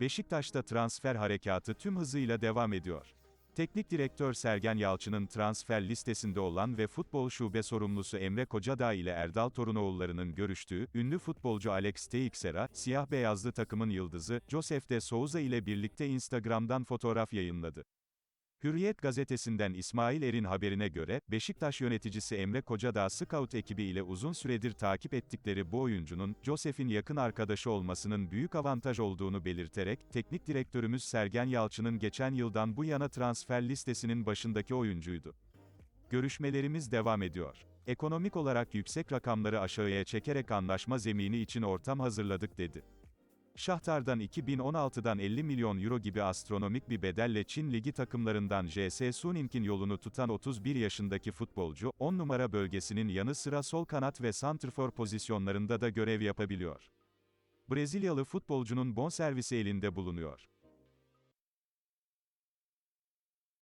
Beşiktaş'ta transfer harekatı tüm hızıyla devam ediyor. Teknik direktör Sergen Yalçın'ın transfer listesinde olan ve futbol şube sorumlusu Emre Kocadağ ile Erdal Torunoğulları'nın görüştüğü, ünlü futbolcu Alex Teixeira, siyah beyazlı takımın yıldızı, Josef de Souza ile birlikte Instagram'dan fotoğraf yayınladı. Hürriyet gazetesinden İsmail Er'in haberine göre, Beşiktaş yöneticisi Emre Kocadağ Scout ekibi ile uzun süredir takip ettikleri bu oyuncunun, Josef'in yakın arkadaşı olmasının büyük avantaj olduğunu belirterek, teknik direktörümüz Sergen Yalçın'ın geçen yıldan bu yana transfer listesinin başındaki oyuncuydu. Görüşmelerimiz devam ediyor. Ekonomik olarak yüksek rakamları aşağıya çekerek anlaşma zemini için ortam hazırladık dedi. Şahtar'dan 2016'dan 50 milyon euro gibi astronomik bir bedelle Çin Ligi takımlarından JS Sunink'in yolunu tutan 31 yaşındaki futbolcu, 10 numara bölgesinin yanı sıra sol kanat ve santrfor pozisyonlarında da görev yapabiliyor. Brezilyalı futbolcunun bonservisi elinde bulunuyor.